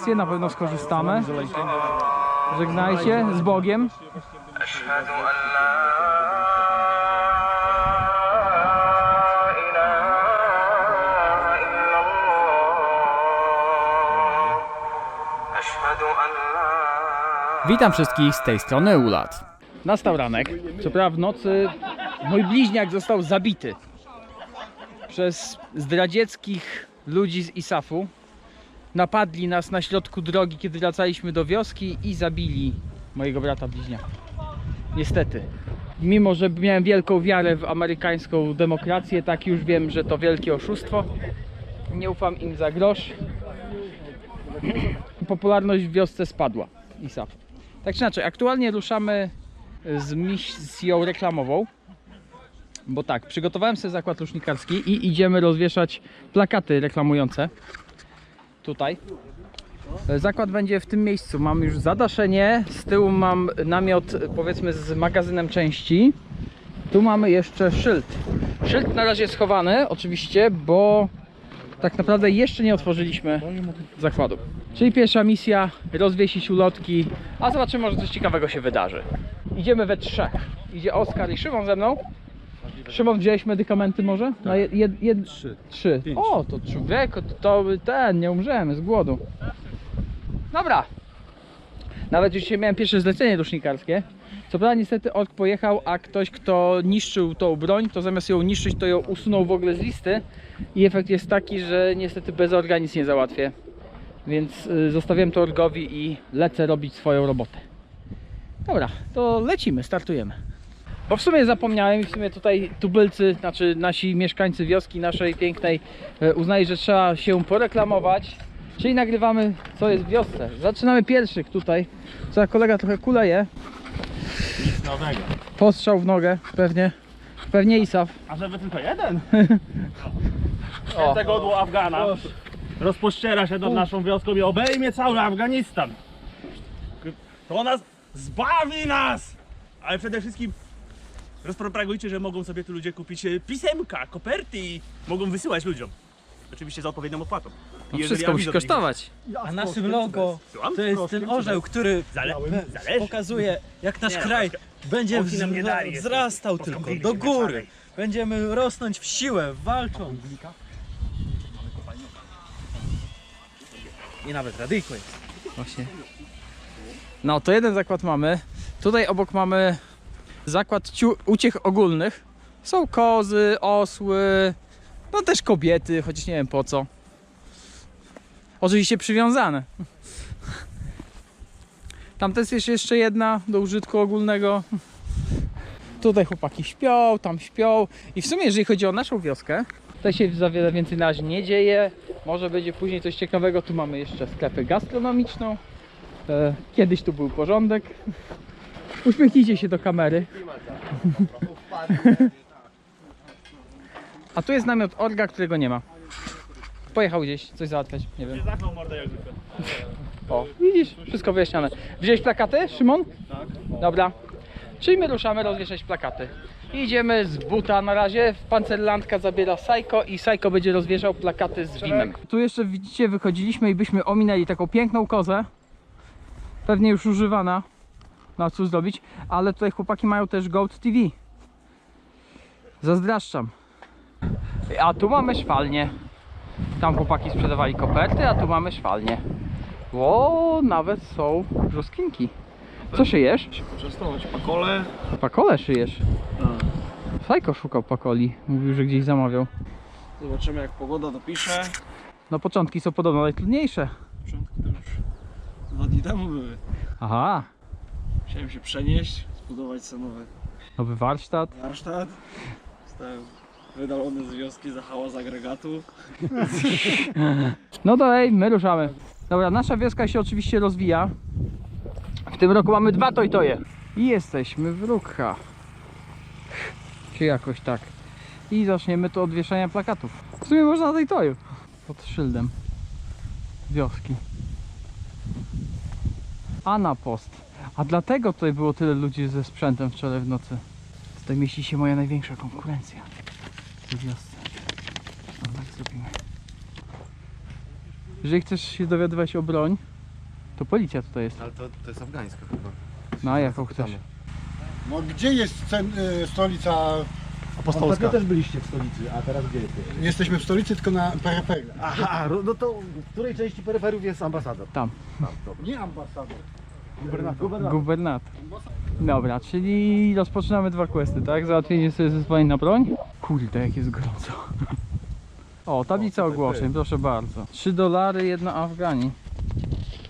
aplikację, na pewno skorzystamy. Żegnajcie z Bogiem. Witam wszystkich z tej strony Ulat. Nastał ranek. Co prawda w nocy mój bliźniak został zabity przez zdradzieckich ludzi z ISAF-u. Napadli nas na środku drogi, kiedy wracaliśmy do wioski i zabili mojego brata bliźniaka. Niestety. Mimo, że miałem wielką wiarę w amerykańską demokrację, tak już wiem, że to wielkie oszustwo. Nie ufam im za grosz. Popularność w wiosce spadła. ISAF. Tak czy inaczej, aktualnie ruszamy z misją reklamową. Bo tak, przygotowałem sobie zakład rusznikarski i idziemy rozwieszać plakaty reklamujące. Tutaj. Zakład będzie w tym miejscu. Mam już zadaszenie. Z tyłu mam namiot, powiedzmy, z magazynem części. Tu mamy jeszcze szyld. Szyld na razie schowany, oczywiście, bo tak naprawdę jeszcze nie otworzyliśmy zakładu. Czyli pierwsza misja, rozwiesić ulotki, a zobaczymy, może coś ciekawego się wydarzy. Idziemy we trzech. Idzie Oskar i Szymon ze mną. Szymon, wziąłeś medykamenty może? Na jed, jed, jed... Trzy. Trzy. O, to człowieku, to, to ten, nie umrzemy z głodu. Dobra. Nawet już dzisiaj miałem pierwsze zlecenie rusznikarskie. Co prawda niestety ork pojechał, a ktoś kto niszczył tą broń, to zamiast ją niszczyć, to ją usunął w ogóle z listy. I efekt jest taki, że niestety bez orga nic nie załatwię. Więc y, zostawiłem to orgowi i lecę robić swoją robotę. Dobra, to lecimy, startujemy. Bo w sumie zapomniałem i w sumie tutaj tubylcy, znaczy nasi mieszkańcy wioski naszej pięknej e, uznali, że trzeba się poreklamować. Czyli nagrywamy co jest w wiosce. Zaczynamy pierwszych tutaj. Co kolega trochę kuleje. Nowego. Postrzał w nogę, pewnie. Pewnie Isaf. A żeby tylko jeden? O. Tego odło Afgana rozpościera się nad naszą wioską i obejmie cały Afganistan. To nas zbawi nas! Ale przede wszystkim rozpropagujcie, że mogą sobie tu ludzie kupić e, pisemka, koperty i mogą wysyłać ludziom. Oczywiście za odpowiednią opłatą. I No jeżeli wszystko musi do nich- kosztować. A naszym logo Słucham? to jest ten orzeł, który Zale zależy. pokazuje jak nasz Nie, no, kraj będzie Oki nam nie wzra- wzrastał tylko do góry. Będziemy rosnąć w siłę, walcząc. I nawet radyjko jest. Właśnie. No to jeden zakład mamy. Tutaj obok mamy zakład uciech ogólnych. Są kozy, osły, no też kobiety, chociaż nie wiem po co. Oczywiście przywiązane. Tam też jest jeszcze jedna do użytku ogólnego. Tutaj chłopaki śpią, tam śpią. I w sumie jeżeli chodzi o naszą wioskę, tutaj się za wiele więcej na razie nie dzieje. Może będzie później coś ciekawego. Tu mamy jeszcze sklepę gastronomiczną. E, Kiedyś tu był porządek. Uśmiechnijcie się do kamery. A tu jest namiot orga, którego nie ma. Pojechał gdzieś, coś załatwiać, nie wiem. Zachnął mordę jak zwykle. O, widzisz, wszystko wyjaśnione. Wziąłeś plakaty, Szymon? Tak. Dobra. Czyli my ruszamy rozwieszać plakaty. Idziemy z buta na razie. Pancerlandka zabiera Sajko i Sajko będzie rozwieszał plakaty z Wimem. Tu jeszcze widzicie, wychodziliśmy i byśmy ominęli taką piękną kozę. Pewnie już używana. No cóż zrobić. Ale tutaj chłopaki mają też Goat TV. Zazdraszczam. A tu mamy szwalnię. Tam chłopaki sprzedawali koperty, a tu mamy szwalnię. O, nawet są brzoskwinki. Co szyjesz? Przestanąć pakole. Pakole szyjesz. Fajko szukał pakoli. Mówił, że gdzieś zamawiał. Zobaczymy jak pogoda dopisze. No początki są podobno najtrudniejsze. Początki to już dwa dni temu były. Aha, Chciałem się przenieść, zbudować sobie nowy nowy warsztat. warsztat. Zostałem wydalony z wioski za hałas agregatu. No dalej, my ruszamy. Dobra, nasza wioska się oczywiście rozwija. W tym roku mamy dwa tojtoje. I jesteśmy w Rukha. Czy jakoś tak. I zaczniemy tu od wieszania plakatów. W sumie można na tojtoju. Pod szyldem wioski. A na post. A dlatego tutaj było tyle ludzi ze sprzętem wczoraj w nocy. Tutaj mieści się moja największa konkurencja w tej wiosce. No tak zrobimy. Jeżeli chcesz się dowiadywać o broń, to policja tutaj jest. Ale to, to jest afgańska chyba. No a jaką chcesz? No gdzie jest cen, y, stolica? Apostolska. też byliście w stolicy, a teraz gdzie jesteście? Jesteśmy w stolicy, tylko na peryferii. Aha, ro- no to w której części peryferiów jest ambasador? Tam. Nie ambasador. Gubernator. Gubernator. Dobra, czyli rozpoczynamy dwa questy, tak? Załatwienie sobie zezwoleń na broń. Kurde, jak jest gorąco. O, tablica ogłoszeń, proszę bardzo. 3 dolary, jedna Afgani.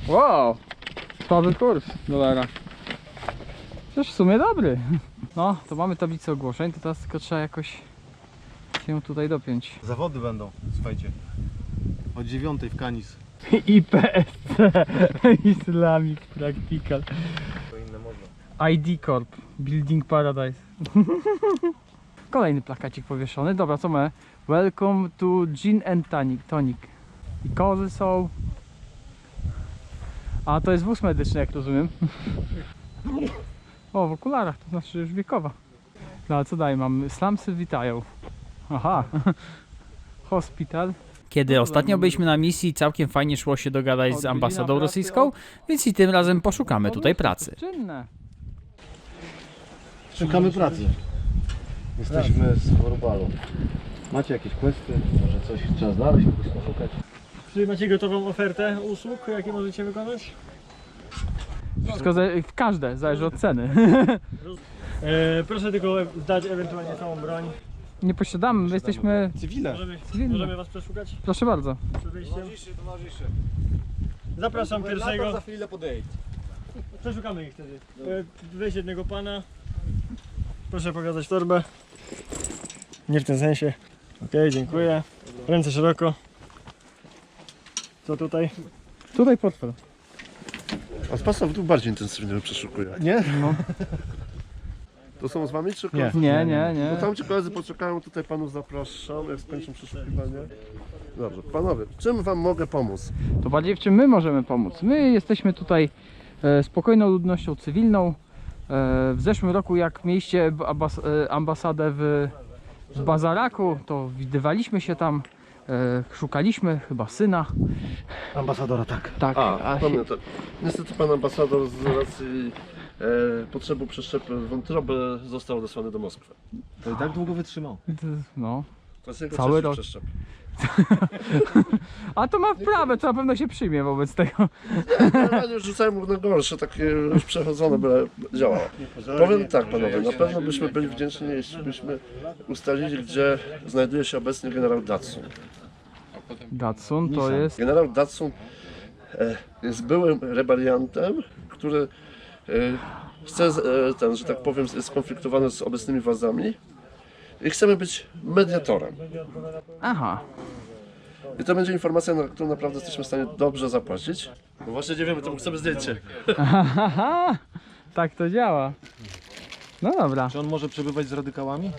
Wow! Słaby kurs dolara. Przecież w sumie dobry. No, to mamy tablicę ogłoszeń, to teraz tylko trzeba jakoś się tutaj dopiąć. Zawody będą, słuchajcie. O dziewiątej w Kanis. IPSC Islamic Practical. ID Corp Building Paradise Kolejny plakacik powieszony. Dobra, co mamy? Welcome to Gin and Tonic. tonic. I kozy są. A to jest wóz medyczny, jak rozumiem. O, w okularach, to znaczy już wiekowa. No, a co dalej mam? Slamsy witają. Aha. Hospital. Kiedy ostatnio byliśmy na misji, całkiem fajnie szło się dogadać z ambasadą rosyjską, więc i tym razem poszukamy tutaj pracy. Szukamy pracy. Jesteśmy z Forbalu. Macie jakieś questy? Może coś trzeba znaleźć, kogoś poszukać? Czy macie gotową ofertę usług, jakie możecie wykonać? Wszystko za, w każde, zależy od ceny. E, proszę tylko zdać ewentualnie całą broń. Nie posiadamy, my jesteśmy Cywile. Możemy, cywilni. możemy was przeszukać Proszę bardzo. przed wyjściem? Zapraszam pierwszego. chwilę podejdź. Przeszukamy ich wtedy. E, Weź jednego pana. Proszę pokazać torbę. Nie w tym sensie. Okej, dziękuję. Ręce szeroko. Co tutaj? Tutaj portfel. A sposób tu bardziej intensywnie przeszukuję. Nie? No. To są z wami czy Nie. koledzy? Nie, nie, nie. No tam ci koledzy poczekają, tutaj panów zapraszam, jak skończą przeszukiwanie. Dobrze, panowie, czym wam mogę pomóc? To bardziej w czym my możemy pomóc. My jesteśmy tutaj e, spokojną ludnością cywilną. E, w zeszłym roku jak mieliście ambas e, ambasadę w, w Bazaraku, to widywaliśmy się tam, e, szukaliśmy chyba syna. Ambasadora, tak. Tak, A, a- pamiętam. Niestety pan ambasador z racji e, potrzeby przeszczepu wątroby został odesłany do Moskwy. To i tak długo wytrzymał. no. To jest jego Cały rok. przeszczep. A to ma wprawę, to na pewno się przyjmie wobec tego. Generalnie rzucałem mu na gorsze, takie już przechodzone, byle działało. Powiem tak panowie, na pewno byśmy byli wdzięczni, jeśli byśmy ustalili, gdzie znajduje się obecnie generał Datsun. Datsun to jest... Generał Datsun e, jest byłym rebeliantem, który chce, z- e, ten, że tak powiem, jest skonfliktowany z obecnymi władzami i chcemy być mediatorem. Aha. I to będzie informacja, na którą naprawdę jesteśmy w stanie dobrze zapłacić. No właśnie nie wiemy, to chcemy zdjęcie. Tak to działa. No dobra. Czy on może przebywać z radykałami?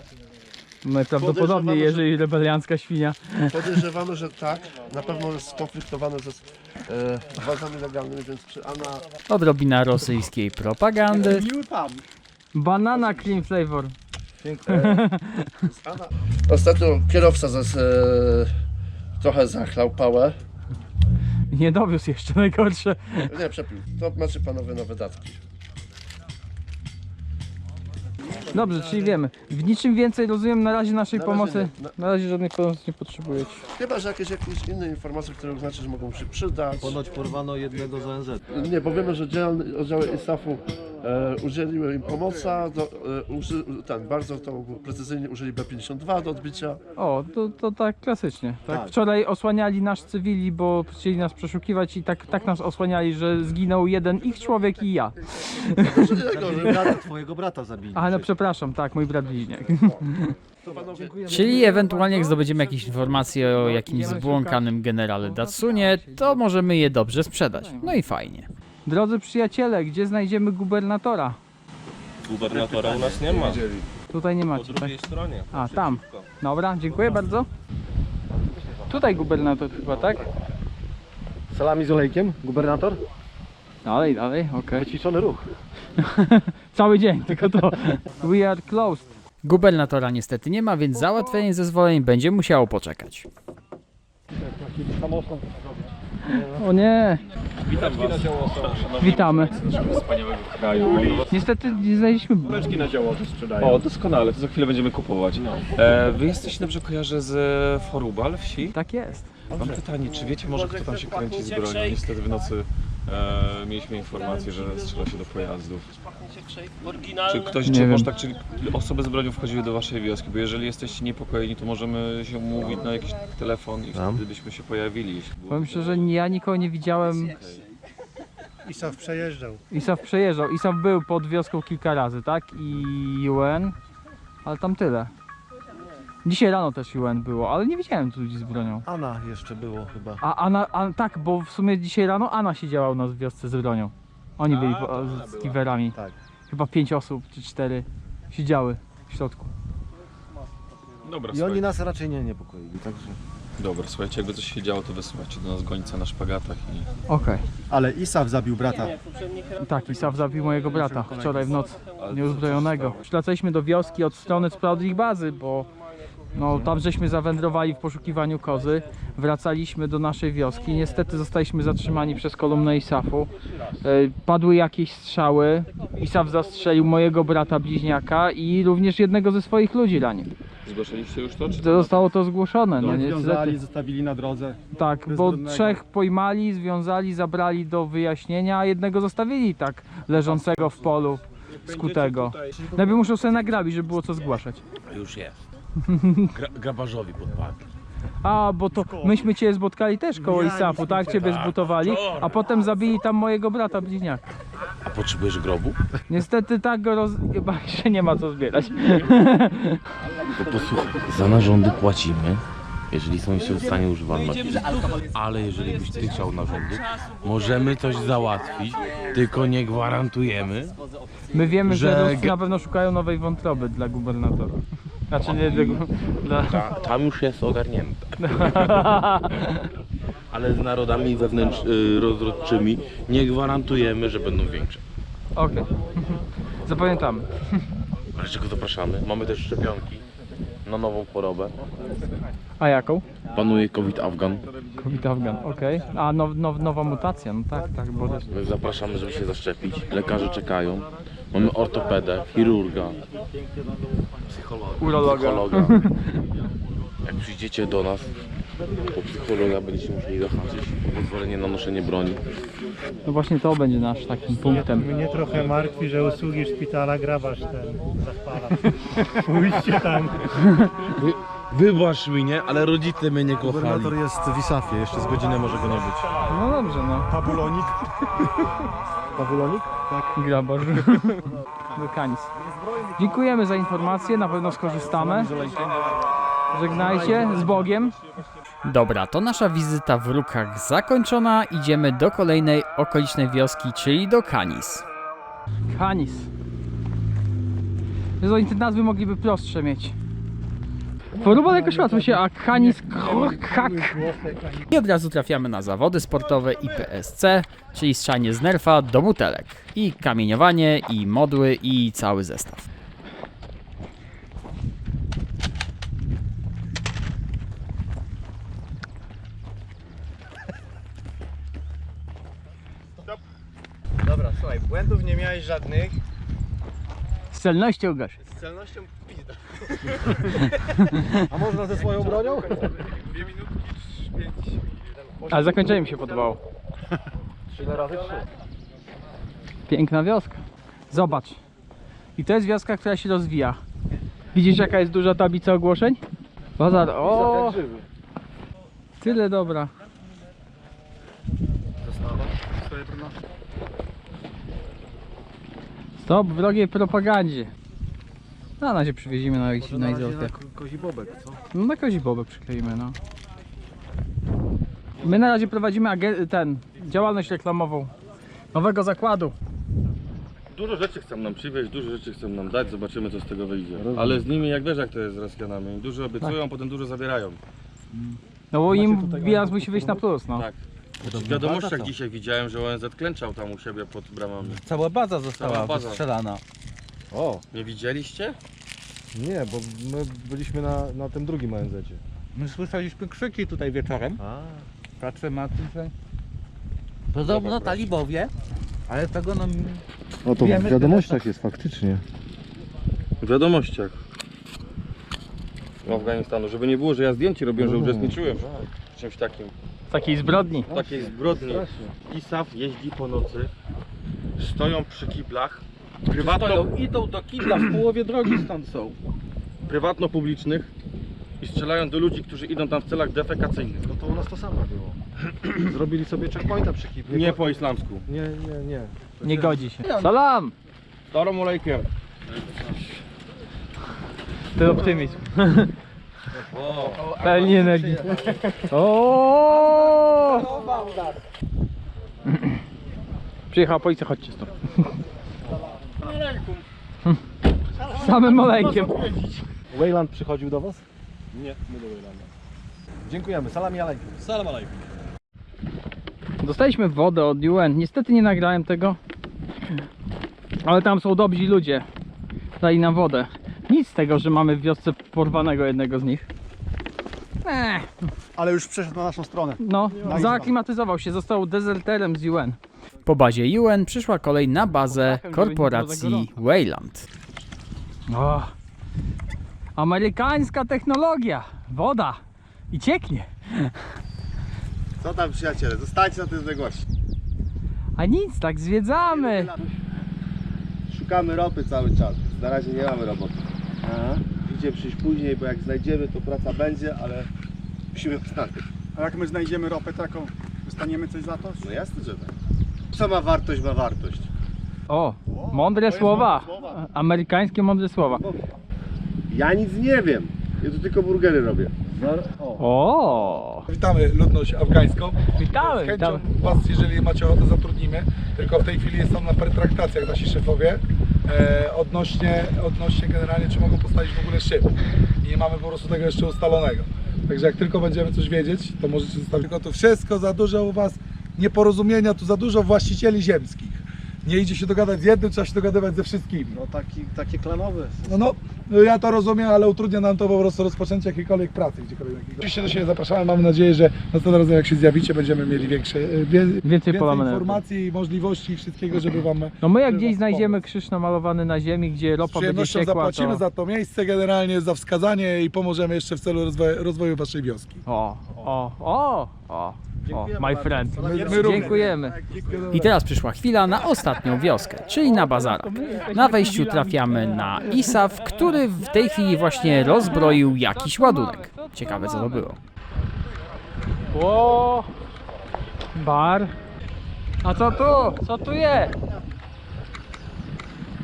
Najprawdopodobniej, Podejrzewamy, że- jeżeli rebeliancka świnia. Podejrzewamy, że tak. Na pewno jest skonfliktowany ze e, władzami legalnymi, więc przy Ana Odrobina rosyjskiej propagandy. Miły pan. Banana cream flavor. Ostatnio kierowca zas, e, trochę zachlał pałę. Nie dowiózł jeszcze najgorsze. Nie, przepił. To macie panowie na wydatki. Dobrze, czyli wiemy. W niczym więcej rozumiem na razie naszej Na razie pomocy. nie. Na- Na razie żadnej pomocy nie potrzebujecie. Chyba, że jakieś, jakieś inne informacje, które uznacie, że mogą się przydać. Ponoć porwano jednego z ONZ. Nie, bo wiemy, że dzielne oddziały ISAF-u e, udzieliły im pomocy, do, e, uży, ten, bardzo to precyzyjnie użyli B-52 do odbicia. O, to, to tak klasycznie. Tak? Tak. Wczoraj osłaniali nas cywili, bo chcieli nas przeszukiwać i tak, tak nas osłaniali, że zginął jeden ich człowiek i ja. Zabili brata, twojego brata zabili. A no przepraszam, tak, mój brat bliźniak. Czyli ewentualnie jak zdobędziemy jakieś informacje o jakimś zbłąkanym generale Datsunie, to możemy je dobrze sprzedać. No i fajnie. Drodzy przyjaciele, gdzie znajdziemy gubernatora? Gubernatora u nas nie ma. Tutaj nie Po macie, tak? drugiej stronie. A, tam. Dobra, dziękuję bardzo. Tutaj gubernator chyba, tak? Salami z olejkiem, gubernator? Dalej, dalej, okej. Wyciszony ruch. Cały dzień, tylko to. We are closed. Gubernatora niestety nie ma, więc załatwienie zezwoleń będzie musiało poczekać. O nie, Witam was. witamy. Wspaniałego kraju. Niestety nie znaleźliśmy Kuleczki na działo sprzedają. O, doskonale, to za chwilę będziemy kupować. E, wy jesteście, dobrze kojarzę, z Forubal wsi? Tak jest. Mam pytanie, czy wiecie może kto tam się kręci z bronią? Niestety w nocy e, mieliśmy informację, że strzela się do pojazdów. Czy ktoś, Nie czy wiem. może tak, czyli osoby z bronią wchodziły do waszej wioski? Bo jeżeli jesteście niepokojeni, to możemy się umówić na jakiś telefon i Tam? wtedy byśmy się pojawili. Jeśli było Powiem szczerze, ja nikogo nie widziałem. Isaf przejeżdżał. Isaf przejeżdżał. Isaf był pod wioską kilka razy, tak? I UN, ale tam tyle. Dzisiaj rano też UN było, ale nie widziałem tu ludzi z bronią. Ana jeszcze było chyba. A Ana, a, tak, bo w sumie dzisiaj rano Ana siedziała u nas w wiosce z bronią. Oni byli po, z kiwerami. Tak. Chyba pięć osób czy cztery siedziały w środku. Dobra, I oni słuchajcie, nas raczej nie niepokoili, także... dobra, słuchajcie, jakby coś się działo, to wysyłajcie do nas gońca na szpagatach i Okej. Ale Isaf zabił brata. Tak, Isaf zabił mojego brata wczoraj w nocy, nieuzbrojonego. Wracaliśmy do wioski od strony Spraudlich Bazy, bo no, tam żeśmy zawędrowali w poszukiwaniu kozy. Wracaliśmy do naszej wioski. Niestety zostaliśmy zatrzymani przez kolumnę Isafu. E, Padły jakieś strzały. Isaf zastrzelił mojego brata bliźniaka i również jednego ze swoich ludzi ranił. zgłaszaliście już to? Czy Zostało to zgłoszone. No, Związali, niestety. zostawili na drodze. Tak, bo bezbronnego. trzech pojmali, związali, zabrali do wyjaśnienia, a jednego zostawili tak leżącego w polu, skutego. Najpierw muszą sobie nagrabić, żeby było co zgłaszać. Już jest. Gra, grabarzowi podpadł. A, bo to myśmy cię zbotkali też koło Isafu, tak? Ciebie zbutowali, a potem zabili tam mojego brata bliźniaka. A potrzebujesz grobu? Niestety tak go roz... chyba jeszcze nie ma co zbierać. To posłuchaj, za narządy płacimy, jeżeli są jeszcze w stanie używalności. Ale jeżeli byś ty chciał narządy, możemy coś załatwić, tylko nie gwarantujemy. My wiemy, że, Że na pewno szukają nowej wątroby dla gubernatora. Znaczy nie dla... dla... Ta, tam już jest ogarnięte. Ale z narodami wewnętrz, y, rozrodczymi nie gwarantujemy, że będą większe. Okej. Zapamiętamy. Ale czego zapraszamy? Mamy też szczepionki na nową chorobę. A jaką? Panuje COVID-Afgan. COVID Afgan, okej. A now, now, nowa mutacja, no tak, tak, bo. My zapraszamy, żeby się zaszczepić. Lekarze czekają. Mamy ortopedę, chirurga, Urologa. psychologa. Jak przyjdziecie do nas, po psychologa będziecie musieli zahaczyć pozwolenie na noszenie broni. No właśnie to będzie nasz takim punktem. Mnie trochę martwi, że usługi szpitala grabarz ten zachwala. Pójdźcie tam. Wybacz mi, nie? Ale rodzice mnie nie kochali. Gubernator jest w Isafie, jeszcze z godziny może go nie być. No dobrze, no. Pabulonik? Pabulonik? Grabarz. Wykanis. Dziękujemy za informację, na pewno skorzystamy. Żegnajcie, z Bogiem. Dobra, to nasza wizyta w Rukach zakończona. Idziemy do kolejnej okolicznej wioski, czyli do Kanis. Kanis. Jezu, oni te nazwy mogliby prostsze mieć. Porubal jakoś łatwo się, a Kanis Hak. I od razu trafiamy na zawody sportowe i PSC, czyli strzanie z nerfa do butelek. I kamieniowanie, i modły, i cały zestaw. Słuchaj, błędów nie miałeś żadnych. Z celnością gasz. Z celnością pizda. A można ze swoją bronią? Dwie minutki, pięć. Ale zakończenie mi się podobało. Piękna wioska. Zobacz. I to jest wioska, która się rozwija. Widzisz jaka jest duża tablica ogłoszeń? Bazar. O! Tyle dobra. Stop wrogiej propagandzie. Na razie przywieziemy na jakiś na izolkę. Kozi bobek, co? No na kozi bobę przykleimy, no. My na razie prowadzimy agen- ten, działalność reklamową nowego zakładu. Dużo rzeczy chcą nam przywieźć, dużo rzeczy chcą nam dać, zobaczymy co z tego wyjdzie. Ale z nimi jak wiesz jak to jest z Rosjanami. Dużo obiecują, potem dużo zabierają. No bo im bilans musi wyjść na plus, no. Tak. W wiadomościach dzisiaj widziałem, że ONZ klęczał tam u siebie pod bramami. Cała baza Cała została baza. wystrzelana. O, Nie widzieliście? nie, bo my byliśmy na, na tym drugim ONZ-cie. My słyszeliśmy krzyki tutaj wieczorem. A, Pracę ma tutaj. Podobno talibowie, ale tego nam No to Wiemy w wiadomościach jest faktycznie. W wiadomościach. Afganistanu, żeby nie było, że ja zdjęcie robiłem, że No. uczestniczyłem w czymś takim. Takiej zbrodni. Takiej zbrodni. ISAF jeździ po nocy, stoją przy kiblach, prywatno, idą do kibla, w połowie drogi stąd są. prywatno-publicznych i strzelają do ludzi, którzy idą tam w celach defekacyjnych. No to u nas to samo było. Zrobili sobie checkpointa przy Kipnie. Nie po islamsku. Nie, nie, nie. Nie godzi się. Salam! Starom olejkiem. Ten optymizm. Pełni energii. O! Przyjechała policja, chodźcie stąd. Samym olejkiem. Wayland przychodził do was? Nie, my do Waylanda. Dziękujemy, salami alejkum. Salam alejkum. Dostaliśmy wodę od UN. Niestety nie nagrałem tego. Ale tam są dobrzy ludzie. Dali nam wodę. Nic z tego, że mamy w wiosce porwanego jednego z nich. Eee, Ale już przeszedł na naszą stronę. no, zaaklimatyzował się, został dezerterem z UN. Po bazie UN przyszła kolej na bazę korporacji Wayland. O, amerykańska technologia. Woda. I cieknie. Co tam przyjaciele, zostańcie na tej odległości. A nic, tak zwiedzamy. Szukamy ropy cały czas. Na razie nie mamy roboty. Idzie przyjść później, bo jak znajdziemy to praca będzie, ale musimy znaleźć. A jak my znajdziemy ropę taką, dostaniemy coś za to? No jasne, że tak. Co ma wartość, ma wartość. O, mądre słowa. Amerykańskie mądre słowa. Ja nic nie wiem. Ja tu tylko burgery robię. O, Witamy ludność afgańską. witamy, Z chęcią witamy. Was, jeżeli macie ochotę, zatrudnimy. Tylko w tej chwili są na pertraktacjach nasi szefowie odnośnie, odnośnie generalnie, czy mogą postawić w ogóle szyb. I nie mamy po prostu tego jeszcze ustalonego. Także jak tylko będziemy coś wiedzieć, to możecie zostawić. Tylko tu wszystko za dużo u Was nieporozumienia, tu za dużo właścicieli ziemskich. Nie idzie się dogadać z jednym, trzeba się dogadywać ze wszystkimi. No taki, takie klanowe. No, no, no ja to rozumiem, ale utrudnia nam to po prostu rozpoczęcie jakiejkolwiek pracy gdziekolwiek. Oczywiście do siebie zapraszamy, mamy nadzieję, że następnym razem jak się zjawicie będziemy mieli większe, e, wie, Więcej informacji i możliwości i wszystkiego, żeby Wam No my jak gdzieś znajdziemy pomóc. krzyż namalowany na ziemi, gdzie ropa będzie ciekła, zapłacimy to... za to miejsce generalnie, za wskazanie i pomożemy jeszcze w celu rozwoju, rozwoju Waszej wioski. O, o, o, o, o, my friend. Dziękujemy. I teraz przyszła chwila na ostatnią wioskę, czyli na bazarak. Na wejściu trafiamy na ISAF, który w tej chwili właśnie rozbroił jakiś ładunek. Ciekawe co to było. O, bar. A co tu? Co tu jest?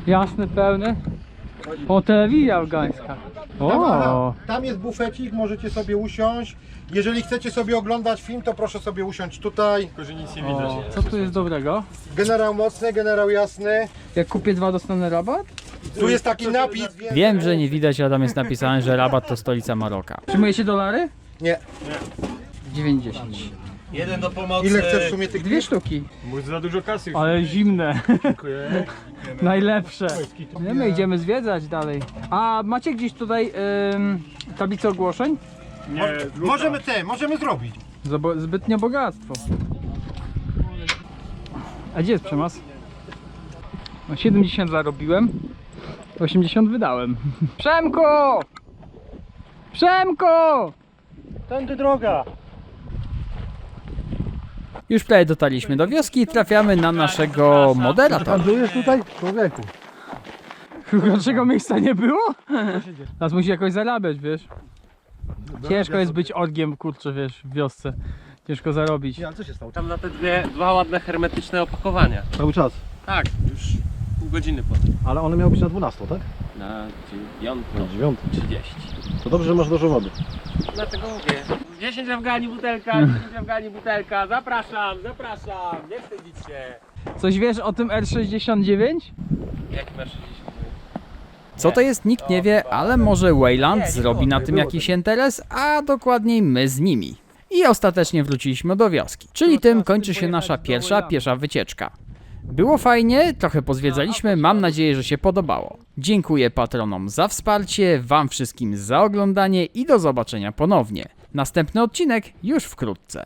Jasny, pełny. O, telewizja afgańska. O, Tam jest bufecik, możecie sobie usiąść. Jeżeli chcecie sobie oglądać film, to proszę sobie usiąść tutaj. Tylko, że nic nie widać. o. co tu jest dobrego? Generał mocny, generał jasny. Jak kupię dwa, dostanę rabat? Tu jest taki napis. Wiem, że nie widać, ale tam jest napisane, że Rabat to stolica Maroka. Przyjmujecie dolary? Nie. 90. Jeden do pomocy. Ile chcesz w sumie tych Dwie sztuki. Mój za dużo kasy. Ale zimne. Dziękuję. Najlepsze. My idziemy zwiedzać dalej. A macie gdzieś tutaj ym, tablicę ogłoszeń? Nie, Możemy te, możemy zrobić. Zobo- zbytnio bogactwo. A gdzie jest przemas? No 70 zarobiłem, 80 wydałem. Przemko! Przemko! Tędy droga. Już prawie dotarliśmy do wioski i trafiamy na naszego moderatora. Handlujesz tutaj? Człowieku. Gorszego miejsca nie było? Nas musi jakoś zarabiać, wiesz. Ciężko jest być orgiem, kurczę, wiesz, w wiosce. Ciężko zarobić. Ja, co się stało? Tam na te dwie, dwa ładne hermetyczne opakowania. Cały czas. Tak, już pół godziny po. Ale one miały być na 12, tak? Na dziewiątą. Na 9. 30. To dobrze, że masz dużo wody. Dlatego mówię. 10 Afgani butelka, 10 Afgani butelka. Zapraszam, zapraszam. Nie wstydzić się. Coś wiesz o tym R69? Jaki masz 60? Co to jest, nikt nie wie, ale może Wayland zrobi na tym jakiś interes, a dokładniej my z nimi. I ostatecznie wróciliśmy do wioski. Czyli tym kończy się nasza pierwsza piesza wycieczka. Było fajnie, trochę pozwiedzaliśmy, mam nadzieję, że się podobało. Dziękuję patronom za wsparcie, wam wszystkim za oglądanie i do zobaczenia ponownie. Następny odcinek już wkrótce.